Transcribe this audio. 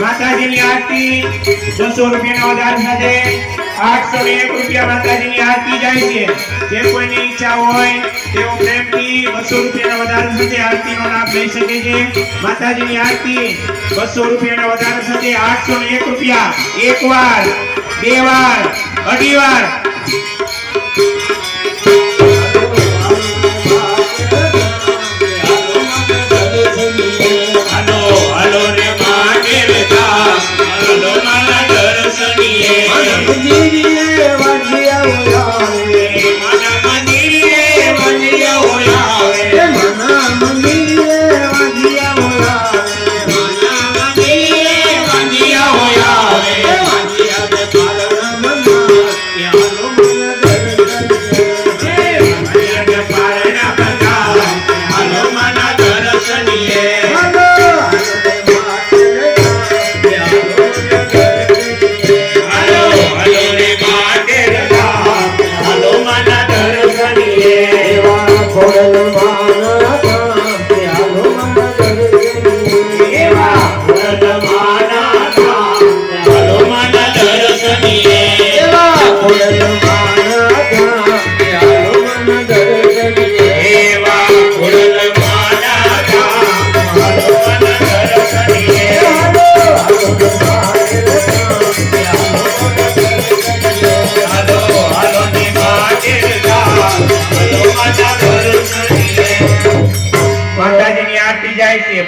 માતાજીની આરતી બસો રૂપિયાના વધાર સાથે આઠસો એક રૂપિયા માતાજીની આરતી જાય છે. જે કોઈની ઈચ્છા હોય, તેઓ પ્રેમથી બસો રૂપિયાના વધારા સાથે આરતીનો લાભ લઈ શકે છે. માતાજીની આરતી બસો રૂપિયાના વધારા સાથે આઠસો એક રૂપિયા. એક વાર, બે વાર, અઢી વાર. મન મની મન મની Yeah.